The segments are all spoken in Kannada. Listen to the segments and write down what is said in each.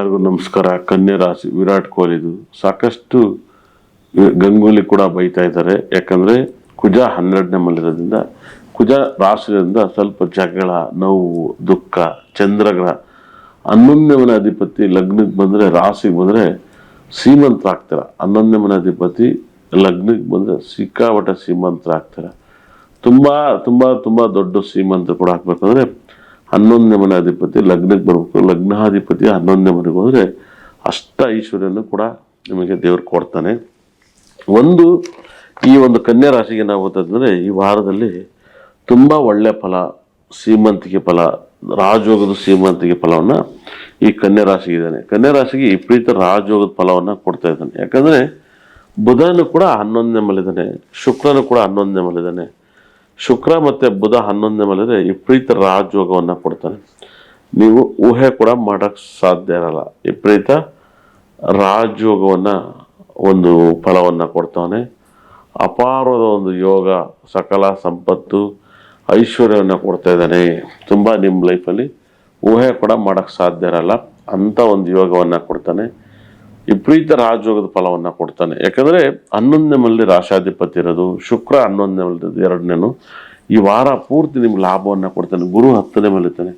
ಎಲ್ಲರಿಗೂ ನಮಸ್ಕಾರ. ಕನ್ಯಾ ರಾಶಿ ವಿರಾಟ್ ಕೊಹ್ಲಿದು ಸಾಕಷ್ಟು ಗಂಗೂಲಿ ಕೂಡ ಬೈತಾ ಇದ್ದಾರೆ. ಯಾಕಂದರೆ ಕುಜ ಹನ್ನೆರಡನೇ ಮಲ್ಲಿರೋದ್ರಿಂದ ಕುಜ ರಾಶಿಯಿಂದ ಸ್ವಲ್ಪ ಜಗಳ, ನೋವು, ದುಃಖ, ಚಂದ್ರಗ್ರಹ, ಹನ್ನೊಂದನೇ ಮನೆ ಅಧಿಪತಿ ಲಗ್ನಕ್ಕೆ ಬಂದರೆ ರಾಶಿಗೆ ಬಂದ್ರೆ ಶ್ರೀಮಂತರಾಗ್ತಾರೆ ಹನ್ನೊಂದನೇ ಮನೆ ಅಧಿಪತಿ ಲಗ್ನಕ್ಕೆ ಬಂದ್ರೆ ಸಿಕ್ಕಾಪಟ್ಟೆ ಶ್ರೀಮಂತರಾಗ್ತಾರೆ ತುಂಬ ತುಂಬ ತುಂಬ ದೊಡ್ಡ ಶ್ರೀಮಂತ ಕೂಡ ಹಾಕ್ಬೇಕಂದ್ರೆ ಹನ್ನೊಂದನೇ ಮನೆ ಅಧಿಪತಿ ಲಗ್ನಕ್ಕೆ ಬರಬೇಕು, ಲಗ್ನಾಧಿಪತಿ ಹನ್ನೊಂದನೇ ಮನೆಗೆ ಹೋದರೆ ಅಷ್ಟ ಐಶ್ವರ್ಯನೂ ಕೂಡ ನಿಮಗೆ ದೇವರು ಕೊಡ್ತಾನೆ. ಒಂದು, ಈ ಒಂದು ಕನ್ಯಾ ರಾಶಿಗೆ ನಾವು ಓದಿದ್ರೆ ಈ ವಾರದಲ್ಲಿ ತುಂಬ ಒಳ್ಳೆಯ ಫಲ ಶ್ರೀಮಂತಿಕೆ ಫಲ, ರಾಜಯೋಗದ ಶ್ರೀಮಂತಿಕೆ ಫಲವನ್ನು ಈ ಕನ್ಯಾ ರಾಶಿಗೆ ಇದ್ದಾನೆ. ಕನ್ಯಾ ರಾಶಿಗೆ ವಿಪರೀತ ರಾಜಯೋಗದ ಫಲವನ್ನು ಕೊಡ್ತಾ ಇದ್ದಾನೆ. ಯಾಕಂದರೆ ಬುಧನು ಕೂಡ ಹನ್ನೊಂದನೇ ಮೇಲಿದ್ದಾನೆ ಶುಕ್ರನು ಕೂಡ ಹನ್ನೊಂದನೇ ಮಲಿದ್ದಾನೆ ಶುಕ್ರ ಮತ್ತೆ ಬುಧ ಹನ್ನೊಂದನೇ ಮೇಲೆ ವಿಪರೀತ ರಾಜಯೋಗವನ್ನು ಕೊಡ್ತಾನೆ. ನೀವು ಊಹೆ ಕೂಡ ಮಾಡೋಕ್ಕೆ ಸಾಧ್ಯ ಇರಲ್ಲ. ವಿಪರೀತ ರಾಜಯೋಗವನ್ನ ಒಂದು ಫಲವನ್ನ ಕೊಡ್ತಾನೆ. ಅಪಾರದ ಒಂದು ಯೋಗ, ಸಕಲ ಸಂಪತ್ತು, ಐಶ್ವರ್ಯವನ್ನು ಕೊಡ್ತಾ ಇದ್ದಾನೆ. ತುಂಬಾ ನಿಮ್ಮ ಲೈಫಲ್ಲಿ ಊಹೆ ಕೂಡ ಮಾಡೋಕ್ಕೆ ಸಾಧ್ಯ ಇರಲ್ಲ. ಅಂತ ಒಂದು ಯೋಗವನ್ನ ಕೊಡ್ತಾನೆ. ವಿಪರೀತ ರಾಜಯೋಗದ ಫಲವನ್ನ ಕೊಡ್ತಾನೆ. ಯಾಕಂದ್ರೆ ಹನ್ನೊಂದನೇ ಮಲ್ಲಿ ರಾಶಾಧಿಪತಿ ಇರೋದು, ಶುಕ್ರ ಹನ್ನೊಂದನೇ ಎರಡನೇನು. ಈ ವಾರ ಪೂರ್ತಿ ನಿಮ್ಗೆ ಲಾಭವನ್ನ ಕೊಡ್ತಾನೆ. ಗುರು ಹತ್ತನೇ ಮಲಿತಾನೆ.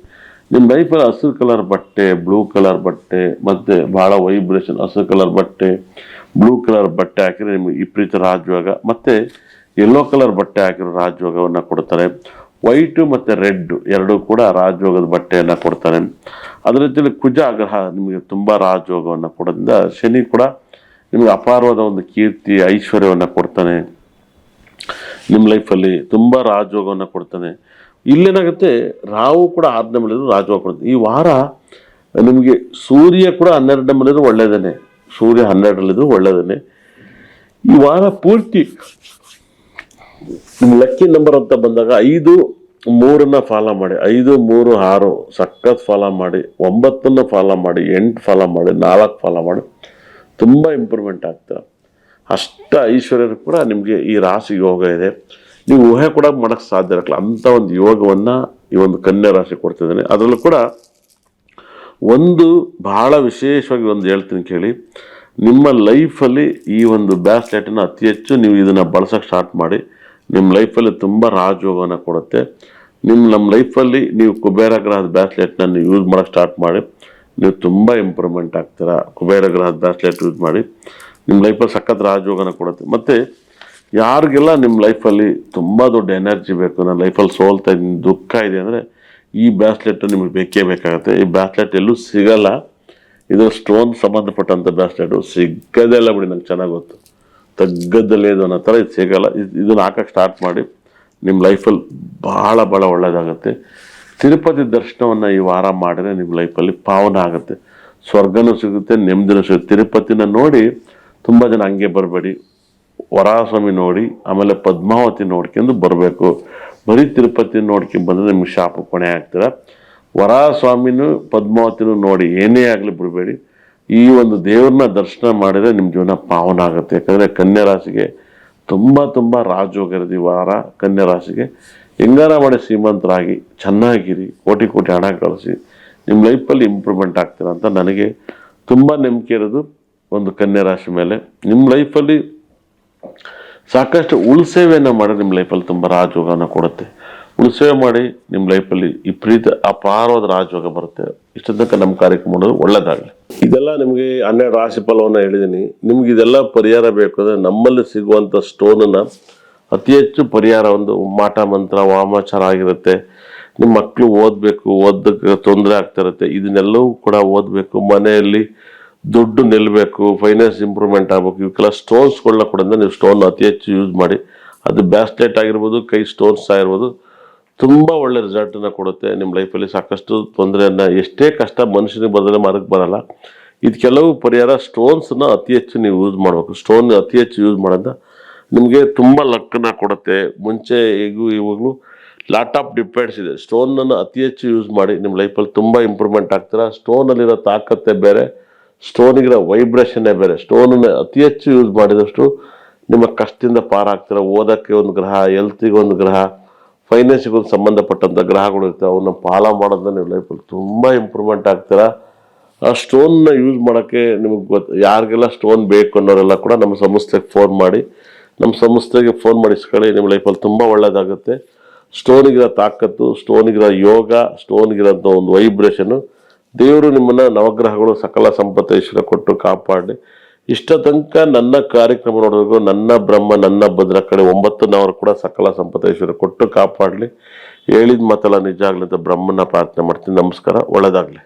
ನಿಮ್ಮ ಲೈಫಲ್ಲಿ ಹಸಿರು ಕಲರ್ ಬಟ್ಟೆ ಬ್ಲೂ ಕಲರ್ ಬಟ್ಟೆ, ಮತ್ತೆ ಬಹಳ ವೈಬ್ರೇಷನ್ ಹಸಿರು ಕಲರ್ ಬಟ್ಟೆ ಬ್ಲೂ ಕಲರ್ ಬಟ್ಟೆ ಹಾಕಿದ್ರೆ ನಿಮ್ಗೆ ವಿಪರೀತ ರಾಜಯೋಗ. ಮತ್ತೆ ಯೆಲ್ಲೋ ಕಲರ್ ಬಟ್ಟೆ ಹಾಕಿರೋ ರಾಜಯೋಗವನ್ನ ಕೊಡ್ತಾರೆ. ವೈಟ್ ಮತ್ತೆ ರೆಡ್ ಎರಡು ಕೂಡ ರಾಜಯೋಗದ ಬಟ್ಟೆಯನ್ನ ಕೊಡ್ತಾನೆ ಅದ್ರ ಜೊತೆಲಿ ಕುಜ ಗ್ರಹ ನಿಮಗೆ ತುಂಬ ರಾಜಯೋಗವನ್ನು ಕೊಡೋದ್ರಿಂದ ಶನಿ ಕೂಡ ನಿಮಗೆ ಅಪಾರವಾದ ಒಂದು ಕೀರ್ತಿ, ಐಶ್ವರ್ಯವನ್ನು ಕೊಡ್ತಾನೆ. ನಿಮ್ಮ ಲೈಫಲ್ಲಿ ತುಂಬ ರಾಜಯೋಗವನ್ನು ಕೊಡ್ತಾನೆ. ಇಲ್ಲೇನಾಗುತ್ತೆ, ರಾಹು ಕೂಡ ಆರನೇ ಮನೆಯದು ರಾಜಯೋಗ ಕೊಡ್ತಾನೆ ಈ ವಾರ ನಿಮಗೆ ಸೂರ್ಯ ಕೂಡ ಹನ್ನೆರಡನೇ ಮನೆಯದು ಒಳ್ಳೆಯದೇನೆ. ಸೂರ್ಯ ಹನ್ನೆರಡರಲ್ಲಿದ್ದು ಒಳ್ಳೆಯದೇ ಈ ವಾರ ಪೂರ್ತಿ ನಿಮ್ಮ ಲಕ್ಕಿ ನಂಬರ್ ಅಂತ ಬಂದಾಗ ಐದು ಮೂರನ್ನ ಫಾಲೋ ಮಾಡಿ, ಐದು, ಮೂರು, ಆರು, ಸಖತ್ ಫಾಲೋ ಮಾಡಿ, ಒಂಬತ್ತನ್ನ ಫಾಲೋ ಮಾಡಿ, ಎಂಟು ಫಾಲೋ ಮಾಡಿ, ನಾಲ್ಕು ಫಾಲೋ ಮಾಡಿ, ತುಂಬ ಇಂಪ್ರೂವ್ಮೆಂಟ್ ಆಗ್ತದೆ ಅಷ್ಟ ಐಶ್ವರ್ಯರು ಕೂಡ ನಿಮಗೆ ಈ ರಾಶಿ ಯೋಗ ಇದೆ. ನೀವು ಊಹೆ ಕೂಡ ಮಾಡೋಕ್ಕೆ ಸಾಧ್ಯ ಇರಲ್ಲ ಅಂಥ ಒಂದು ಯೋಗವನ್ನು ಈ ಒಂದು ಕನ್ಯಾ ರಾಶಿ ಕೊಡ್ತಿದ್ದೀನಿ. ಅದರಲ್ಲೂ ಕೂಡ ಒಂದು ಬಹಳ ವಿಶೇಷವಾಗಿ ಒಂದು ಹೇಳ್ತೀನಿ ಕೇಳಿ. ನಿಮ್ಮ ಲೈಫಲ್ಲಿ ಈ ಒಂದು ಬ್ಯಾಸ್ಲೆಟನ್ನು ಅತಿ ಹೆಚ್ಚು ನೀವು ಇದನ್ನು ಬಳಸೋಕೆ ಸ್ಟಾರ್ಟ್ ಮಾಡಿ. ನಿಮ್ಮ ಲೈಫಲ್ಲಿ ತುಂಬ ರಾಜಯೋಗನ ಕೊಡುತ್ತೆ. ನಿಮ್ಮ ನಮ್ಮ ಲೈಫಲ್ಲಿ ನೀವು ಕುಬೇರ ಗ್ರಹದ ಬ್ಯಾಸ್ಲೆಟ್ನ ಯೂಸ್ ಮಾಡೋಕ್ಕೆ ಸ್ಟಾರ್ಟ್ ಮಾಡಿ, ನೀವು ತುಂಬ ಇಂಪ್ರೂವ್ಮೆಂಟ್ ಆಗ್ತೀರಾ. ಕುಬೇರ ಗ್ರಹದ ಬ್ಯಾಸ್ಲೆಟ್ ಯೂಸ್ ಮಾಡಿ ನಿಮ್ಮ ಲೈಫಲ್ಲಿ ಸಖತ್ ರಾಜಯೋಗನ ಕೊಡುತ್ತೆ. ಮತ್ತು ಯಾರಿಗೆಲ್ಲ ನಿಮ್ಮ ಲೈಫಲ್ಲಿ ತುಂಬ ದೊಡ್ಡ ಎನರ್ಜಿ ಬೇಕು, ನನ್ನ ಲೈಫಲ್ಲಿ ಸೋಲ್ತಾ ಇದ್ದೀನಿ, ದುಃಖ ಇದೆ ಅಂದರೆ ಈ ಬ್ಯಾಸ್ಲೆಟ್ ನಿಮಗೆ ಬೇಕೇ ಬೇಕಾಗುತ್ತೆ. ಈ ಬ್ಯಾಸ್ಲೆಟ್ ಎಲ್ಲೂ ಸಿಗಲ್ಲ. ಇದು ಸ್ಟೋನ್ ಸಂಬಂಧಪಟ್ಟಂಥ ಬ್ಯಾಸ್ಲೆಟು ಸಿಗದೆಲ್ಲ ಬಿಡಿ, ನಂಗೆ ಚೆನ್ನಾಗಿ ಗೊತ್ತು. ತಗ್ಗದಲ್ಲಿ ಇದು ಅನ್ನೋ ಥರ ಇದು ಸಿಗೋಲ್ಲ. ಇದು- ಇದನ್ನು ಹಾಕಕ್ಕೆ ಸ್ಟಾರ್ಟ್ ಮಾಡಿ ನಿಮ್ಮ ಲೈಫಲ್ಲಿ ಭಾಳ ಭಾಳ ಒಳ್ಳೆಯದಾಗುತ್ತೆ ತಿರುಪತಿ ದರ್ಶನವನ್ನು ಈ ವಾರ ಮಾಡಿದ್ರೆ ನಿಮ್ಮ ಲೈಫಲ್ಲಿ ಪಾವನ ಆಗುತ್ತೆ. ಸ್ವರ್ಗನೂ ಸಿಗುತ್ತೆ, ನೆಮ್ಮದಿನೂ ಸಿಗುತ್ತೆ. ತಿರುಪತಿನ ನೋಡಿ ತುಂಬ ಜನ ಹಂಗೆ ಬರಬೇಡಿ. ವರಾಸ್ವಾಮಿ ನೋಡಿ, ಆಮೇಲೆ ಪದ್ಮಾವತಿ ನೋಡ್ಕೊಂಡು ಬರಬೇಕು. ಬರೀ ತಿರುಪತಿ ನೋಡ್ಕೊಂಡು ಬಂದರೆ ನಿಮ್ಗೆ ಶಾಪ ಕೊನೆ ಆಗ್ತೀರ. ವರಾಸ್ವಾಮಿನೂ ಪದ್ಮಾವತಿನೂ ನೋಡಿ ಏನೇ ಆಗಲಿ ಬಿಡಬೇಡಿ. ಈ ಒಂದು ದೇವ್ರನ್ನ ದರ್ಶನ ಮಾಡಿದ್ರೆ ನಿಮ್ಮ ಜೀವನ ಪಾವನ ಆಗುತ್ತೆ. ಯಾಕಂದರೆ ಕನ್ಯಾ ರಾಶಿಗೆ ತುಂಬ ತುಂಬ ಈ ವಾರ ಕನ್ಯಾ ರಾಶಿಗೆ ಹೆಂಗಾರ ಮಾಡಿ ಶ್ರೀಮಂತರಾಗಿ ಚೆನ್ನಾಗಿರಿ, ಕೋಟಿ ಕೋಟಿ ಹಣ ಕಳಿಸಿ ನಿಮ್ಮ ಲೈಫಲ್ಲಿ ಇಂಪ್ರೂವ್ಮೆಂಟ್ ಆಗ್ತೀರ ಅಂತ ನನಗೆ ತುಂಬ ನಂಬಿಕೆ ಇರೋದು ಒಂದು ಕನ್ಯಾ ರಾಶಿ ಮೇಲೆ ನಿಮ್ಮ ಲೈಫಲ್ಲಿ ಸಾಕಷ್ಟು ಉಳ್ಸೇವೆಯನ್ನು ಮಾಡಿ ನಿಮ್ಮ ಲೈಫಲ್ಲಿ ತುಂಬ ರಾಜಯೋಗನ ಕೊಡುತ್ತೆ. ಉಳ್ಸೇವೆ ಮಾಡಿ ನಿಮ್ಮ ಲೈಫಲ್ಲಿ ಪ್ರೀತಿ ಅಪಾರವಾದ ರಾಜಯೋಗ ಬರುತ್ತೆ. ಇಷ್ಟ ನಮ್ಮ ಕಾರ್ಯಕ್ರಮ ಮಾಡೋದು ಒಳ್ಳೇದಾಗಲಿ. ಇದೆಲ್ಲ ನಿಮಗೆ ಹನ್ನೆರಡು ರಾಶಿ ಫಲವನ್ನು ಹೇಳಿದ್ದೀನಿ ನಿಮ್ಗೆ ಇದೆಲ್ಲ ಪರಿಹಾರ ಬೇಕು ಅಂದರೆ ನಮ್ಮಲ್ಲಿ ಸಿಗುವಂಥ ಸ್ಟೋನನ್ನು ಅತಿ ಹೆಚ್ಚು ಪರಿಹಾರ ಒಂದು ಮಾಟ ಮಂತ್ರ, ವಾಮಾಚಾರ ಆಗಿರುತ್ತೆ. ನಿಮ್ಮ ಮಕ್ಕಳು ಓದಬೇಕು ಓದಕ್ಕೆ ತೊಂದರೆ ಆಗ್ತಾ ಇರುತ್ತೆ. ಇದನ್ನೆಲ್ಲವೂ ಕೂಡ ಓದಬೇಕು. ಮನೆಯಲ್ಲಿ ದುಡ್ಡು ನಿಲ್ಲಬೇಕು ಫೈನಾನ್ಸ್ ಇಂಪ್ರೂವ್ಮೆಂಟ್ ಆಗಬೇಕು. ಇವಕ್ಕೆಲ್ಲ ಸ್ಟೋನ್ಸ್ಗಳನ್ನ ಕೂಡ ನೀವು ಸ್ಟೋನ್ ಅತಿ ಹೆಚ್ಚು ಯೂಸ್ ಮಾಡಿ. ಅದು ಬ್ಯಾಸ್ಲೆಟ್ ಆಗಿರ್ಬೋದು, ಕೈ ಸ್ಟೋನ್ಸ್ ಆಗಿರ್ಬೋದು ತುಂಬ ಒಳ್ಳೆ ರಿಸಲ್ಟನ್ನು ಕೊಡುತ್ತೆ ನಿಮ್ಮ ಲೈಫಲ್ಲಿ ಸಾಕಷ್ಟು ತೊಂದರೆಯನ್ನು, ಎಷ್ಟೇ ಕಷ್ಟ ಮನುಷ್ಯನಿಗೆ ಬಂದರೆ ಮರಕ್ಕೆ ಬರಲ್ಲ. ಇದು ಕೆಲವು ಪರಿಹಾರ ಸ್ಟೋನ್ಸನ್ನು ಅತಿ ಹೆಚ್ಚು ನೀವು ಯೂಸ್ ಮಾಡಬೇಕು. ಸ್ಟೋನ್ ಅತಿ ಹೆಚ್ಚು ಯೂಸ್ ಮಾಡೋದ ನಿಮಗೆ ತುಂಬ ಲಕ್ಕನ್ನು ಕೊಡುತ್ತೆ. ಮುಂಚೆ ಈಗೂ ಇವಾಗಲೂ ಲಾಟ್ ಆಫ್ ಡಿಪೆಂಡ್ಸ್ ಇದೆ. ಸ್ಟೋನನ್ನು ಅತಿ ಹೆಚ್ಚು ಯೂಸ್ ಮಾಡಿ ನಿಮ್ಮ ಲೈಫಲ್ಲಿ ತುಂಬ ಇಂಪ್ರೂವ್ಮೆಂಟ್ ಆಗ್ತೀರಾ? ಸ್ಟೋನಲ್ಲಿರೋ ತಾಕತ್ತೆ ಬೇರೆ. ಸ್ಟೋನಿಗಿರೋ ವೈಬ್ರೇಷನ್ನೇ ಬೇರೆ. ಸ್ಟೋನನ್ನು ಅತಿ ಹೆಚ್ಚು ಯೂಸ್ ಮಾಡಿದಷ್ಟು ನಿಮ್ಮ ಕಷ್ಟದಿಂದ ಪಾರಾಗ್ತೀರ? ಓದೋಕ್ಕೆ ಒಂದು ಗ್ರಹ ಹೆಲ್ತಿಗೆ ಒಂದು ಗ್ರಹ. ಫೈನಾನ್ಸಿಗೆ ಸಂಬಂಧಪಟ್ಟಂಥ ಗ್ರಹಗಳು ಇರ್ತವೆ ಅವನ್ನ ಪಾಲ ಮಾಡೋದನ್ನ ನೀವು ಲೈಫಲ್ಲಿ ತುಂಬ ಇಂಪ್ರೂವ್ಮೆಂಟ್ ಆಗ್ತೀರಾ? ಆ ಸ್ಟೋನ್ನ ಯೂಸ್ ಮಾಡೋಕ್ಕೆ ನಿಮಗೆ ಗೊತ್ತು ಯಾರಿಗೆಲ್ಲ ಸ್ಟೋನ್ ಬೇಕು ಅನ್ನೋರೆಲ್ಲ ಕೂಡ ನಮ್ಮ ಸಂಸ್ಥೆಗೆ ಫೋನ್ ಮಾಡಿ, ನಮ್ಮ ಸಂಸ್ಥೆಗೆ ಫೋನ್ ಮಾಡಿಸ್ಕೊಳ್ಳಿ, ನಿಮ್ಮ ಲೈಫಲ್ಲಿ ತುಂಬ ಒಳ್ಳೆಯದಾಗುತ್ತೆ ಸ್ಟೋನಿಗಿರೋ ತಾಕತ್ತು ಸ್ಟೋನಿಗಿರೋ ಯೋಗ ಸ್ಟೋನಿಗಿರೋಂಥ ಒಂದು ವೈಬ್ರೇಷನು ದೇವರು ನಿಮ್ಮನ್ನು ನವಗ್ರಹಗಳು ಸಕಲ ಸಂಪತ್ತು ಐಶ್ವರ್ಯ ಕೊಟ್ಟು ಕಾಪಾಡಿ ಇಷ್ಟ ತನಕ ನನ್ನ ಕಾರ್ಯಕ್ರಮ ನೋಡಬೇಕು ನನ್ನ ಬ್ರಹ್ಮ, ನನ್ನ ಭದ್ರ ಕಡೆ ಒಂಬತ್ತು ನಾವರು ಕೂಡ ಸಕಲ ಸಂಪತ್ತು ಐಶ್ವರ್ಯ ಕೊಟ್ಟು ಕಾಪಾಡಲಿ. ಹೇಳಿದ ಮಾತೆಲ್ಲ ನಿಜ ಆಗ್ಲಿ ಅಂತ ಬ್ರಹ್ಮನ ಪ್ರಾರ್ಥನೆ ಮಾಡ್ತೀನಿ. ನಮಸ್ಕಾರ. ಒಳ್ಳೆದಾಗ್ಲಿ.